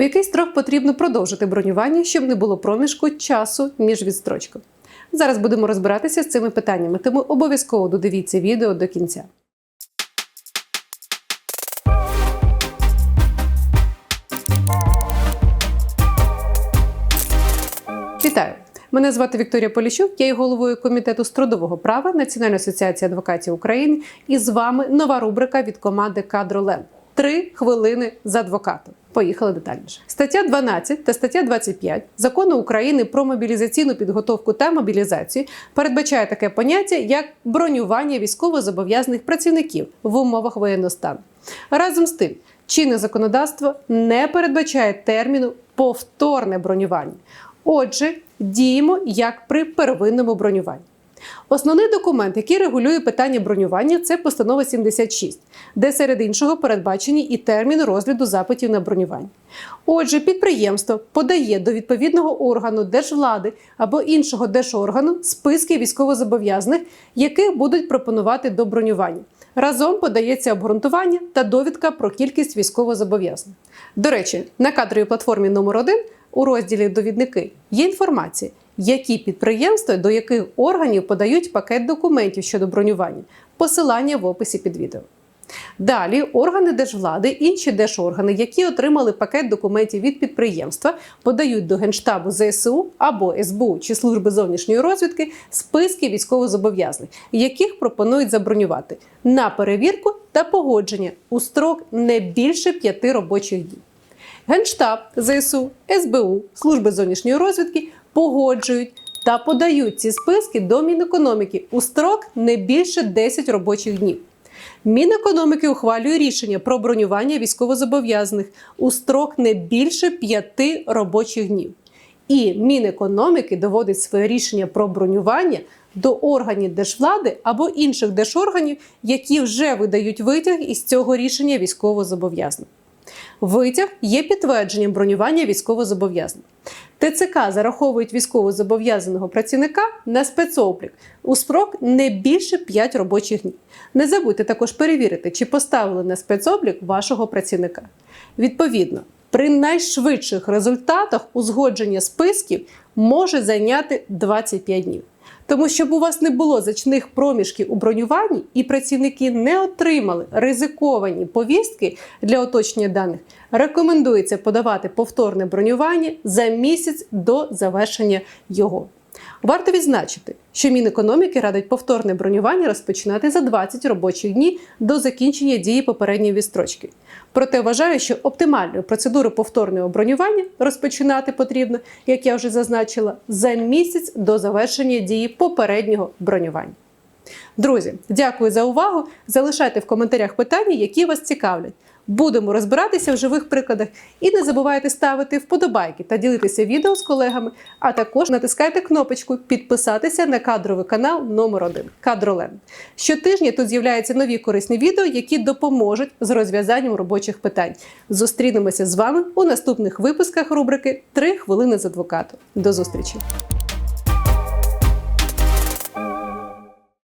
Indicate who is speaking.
Speaker 1: у який строк потрібно продовжити бронювання, щоб не було проміжку часу між відстрочками. Зараз будемо розбиратися з цими питаннями, тому обов'язково додивіться відео до кінця. Вітаю! Мене звати Вікторія Поліщук, я є головою комітету з трудового права Національної асоціації адвокатів України. І з вами нова рубрика від команди КадроЛен. 3 хвилини з адвокатом. Поїхали детальніше. Стаття 12 та стаття 25 закону України про мобілізаційну підготовку та мобілізацію передбачає таке поняття як бронювання військовозобов'язаних працівників в умовах воєнного стану. Разом з тим, чинне законодавство не передбачає терміну повторне бронювання. Отже, діємо як при первинному бронюванні. Основний документ, який регулює питання бронювання, це постанова 76, де серед іншого передбачені і термін розгляду запитів на бронювання. Отже, підприємство подає до відповідного органу держвлади або іншого держоргану списки військовозобов'язаних, яких будуть пропонувати до бронювання. Разом подається обґрунтування та довідка про кількість військовозобов'язаних. До речі, на кадровій платформі номер 1 у розділі Довідники є інформація, які підприємства до яких органів подають пакет документів щодо бронювання, посилання в описі під відео. Далі органи держвлади, інші держоргани, які отримали пакет документів від підприємства, подають до Генштабу ЗСУ або СБУ чи служби зовнішньої розвідки списки військовозобов'язаних, яких пропонують забронювати на перевірку та погодження у строк не більше п'яти робочих днів. Генштаб, ЗСУ, СБУ, служби зовнішньої розвідки погоджують та подають ці списки до Мінекономіки у строк не більше 10 робочих днів. Мінекономіки ухвалює рішення про бронювання військовозобов'язаних у строк не більше 5 робочих днів. І Мінекономіки доводить своє рішення про бронювання до органів держвлади або інших держорганів, які вже видають витяг із цього рішення військовозобов'язаних. Витяг є підтвердженням бронювання військовозобов'язаних. ТЦК зараховують військовозобов'язаного працівника на спецоблік у строк не більше 5 робочих днів. Не забудьте також перевірити, чи поставили на спецоблік вашого працівника. Відповідно, при найшвидших результатах узгодження списків може зайняти 25 днів. Тому, щоб у вас не було зачних проміжків у бронюванні і працівники не отримали ризиковані повістки для оточення даних, рекомендується подавати повторне бронювання за місяць до завершення його. Варто відзначити, що Мінекономіки радить повторне бронювання розпочинати за 20 робочих днів до закінчення дії попередньої відстрочки. Проте вважаю, що оптимальною процедуру повторного бронювання розпочинати потрібно, як я вже зазначила, за місяць до завершення дії попереднього бронювання. Друзі, дякую за увагу. Залишайте в коментарях питання, які вас цікавлять. Будемо розбиратися в живих прикладах. І не забувайте ставити вподобайки та ділитися відео з колегами, а також натискайте кнопочку підписатися на кадровий канал номер 1 Кадролен. Щотижня тут з'являються нові корисні відео, які допоможуть з розв'язанням робочих питань. Зустрінемося з вами у наступних випусках рубрики «3 хвилини з адвокатом. До зустрічі!